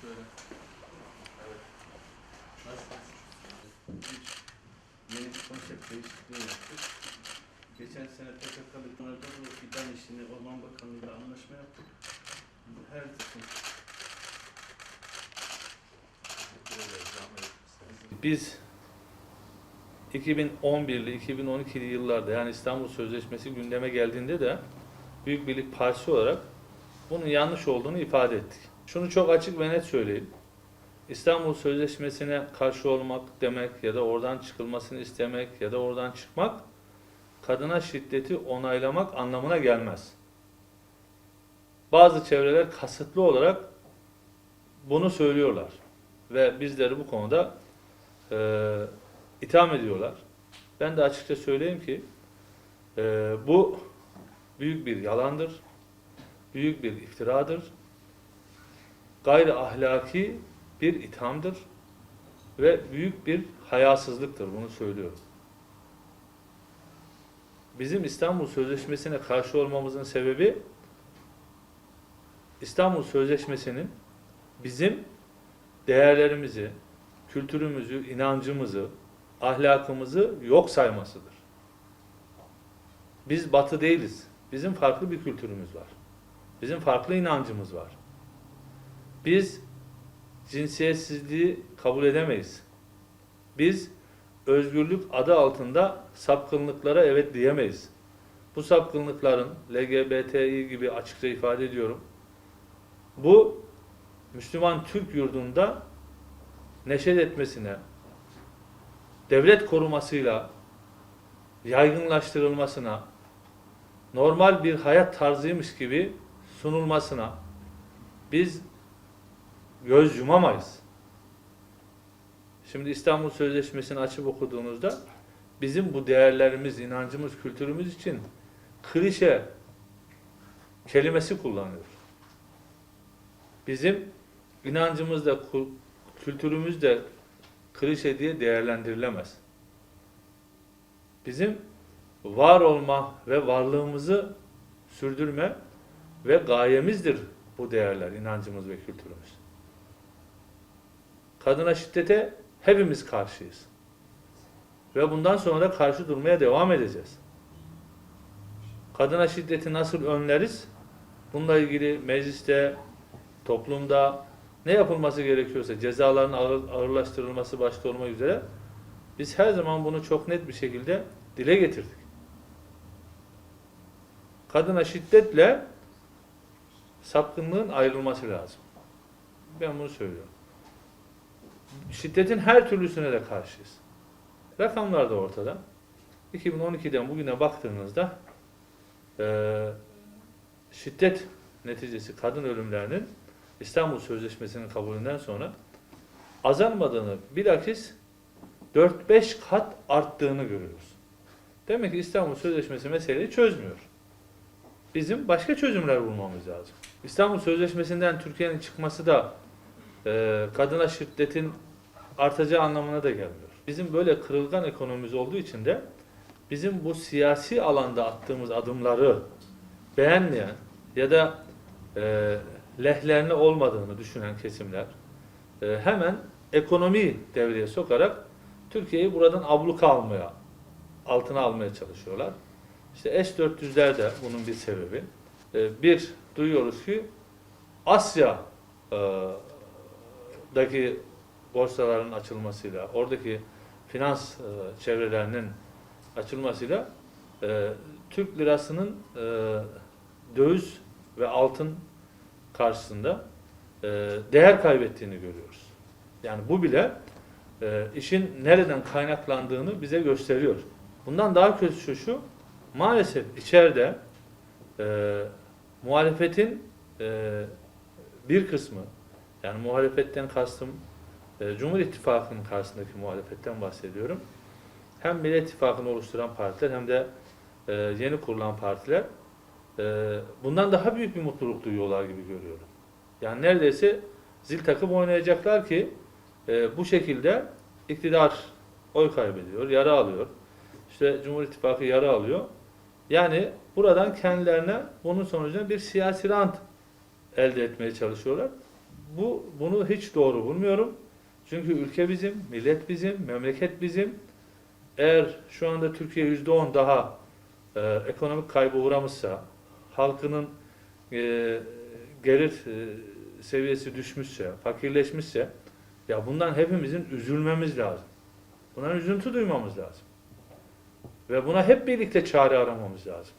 Şöyle. Evet. Nasılsınız? Yeni bir konsept değişikliği yaptık. Geçen sene PKK'lı konuda bu fidan işini Orman Bakanlığı'yla anlaşma yaptık. Her takım Biz 2011'li 2012'li yıllarda yani İstanbul Sözleşmesi gündeme geldiğinde de Büyük Birlik Partisi olarak bunun yanlış olduğunu ifade ettik. Şunu çok açık ve net söyleyeyim. İstanbul Sözleşmesi'ne karşı olmak demek ya da oradan çıkılmasını istemek ya da oradan çıkmak kadına şiddeti onaylamak anlamına gelmez. Bazı çevreler kasıtlı olarak bunu söylüyorlar ve bizleri bu konuda e, itham ediyorlar. Ben de açıkça söyleyeyim ki e, bu büyük bir yalandır, büyük bir iftiradır, gayri ahlaki bir ithamdır ve büyük bir hayasızlıktır bunu söylüyorum. Bizim İstanbul Sözleşmesi'ne karşı olmamızın sebebi İstanbul Sözleşmesi'nin bizim değerlerimizi, kültürümüzü, inancımızı, ahlakımızı yok saymasıdır. Biz batı değiliz. Bizim farklı bir kültürümüz var. Bizim farklı inancımız var. Biz cinsiyetsizliği kabul edemeyiz. Biz özgürlük adı altında sapkınlıklara evet diyemeyiz. Bu sapkınlıkların LGBTİ gibi açıkça ifade ediyorum. Bu Müslüman Türk yurdunda neşet etmesine, devlet korumasıyla yaygınlaştırılmasına, normal bir hayat tarzıymış gibi sunulmasına biz göz yumamayız. Şimdi İstanbul Sözleşmesi'ni açıp okuduğunuzda bizim bu değerlerimiz, inancımız, kültürümüz için klişe kelimesi kullanıyor. Bizim inancımız da kültürümüz de klişe diye değerlendirilemez. Bizim var olma ve varlığımızı sürdürme ve gayemizdir bu değerler, inancımız ve kültürümüz. Kadına şiddete hepimiz karşıyız. Ve bundan sonra da karşı durmaya devam edeceğiz. Kadına şiddeti nasıl önleriz? Bununla ilgili mecliste, toplumda ne yapılması gerekiyorsa cezaların ağır, ağırlaştırılması başta olmak üzere biz her zaman bunu çok net bir şekilde dile getirdik. Kadına şiddetle sapkınlığın ayrılması lazım. Ben bunu söylüyorum. Şiddetin her türlüsüne de karşıyız. Rakamlar da ortada. 2012'den bugüne baktığınızda eee şiddet neticesi kadın ölümlerinin İstanbul Sözleşmesi'nin kabulünden sonra azalmadığını bilakis 4-5 kat arttığını görüyoruz. Demek ki İstanbul Sözleşmesi meseleyi çözmüyor. Bizim başka çözümler bulmamız lazım. İstanbul Sözleşmesi'nden Türkiye'nin çıkması da e, kadına şiddetin artacağı anlamına da gelmiyor. Bizim böyle kırılgan ekonomimiz olduğu için de bizim bu siyasi alanda attığımız adımları beğenmeyen ya da e, lehlerine olmadığını düşünen kesimler e, hemen ekonomi devreye sokarak Türkiye'yi buradan abluka almaya, altına almaya çalışıyorlar. İşte S-400'ler de bunun bir sebebi. E, bir, duyuyoruz ki Asya daki borsaların açılmasıyla, oradaki finans e, çevrelerinin açılmasıyla e, Türk lirasının e, döviz ve altın karşısında değer kaybettiğini görüyoruz. Yani bu bile işin nereden kaynaklandığını bize gösteriyor. Bundan daha kötüsü şu, maalesef içeride e, muhalefetin e, bir kısmı, yani muhalefetten kastım e, Cumhur İttifakı'nın karşısındaki muhalefetten bahsediyorum. Hem Millet İttifakı'nı oluşturan partiler hem de e, yeni kurulan partiler e, bundan daha büyük bir mutluluk duyuyorlar gibi görüyorum. Yani neredeyse zil takıp oynayacaklar ki e, bu şekilde iktidar oy kaybediyor, yara alıyor. İşte Cumhur İttifakı yara alıyor. Yani buradan kendilerine bunun sonucunda bir siyasi rant elde etmeye çalışıyorlar. bu bunu hiç doğru bulmuyorum. Çünkü ülke bizim, millet bizim, memleket bizim. Eğer şu anda Türkiye yüzde on daha e, ekonomik kaybı uğramışsa, halkının e, gelir e, seviyesi düşmüşse, fakirleşmişse, ya bundan hepimizin üzülmemiz lazım. Bundan üzüntü duymamız lazım. Ve buna hep birlikte çare aramamız lazım.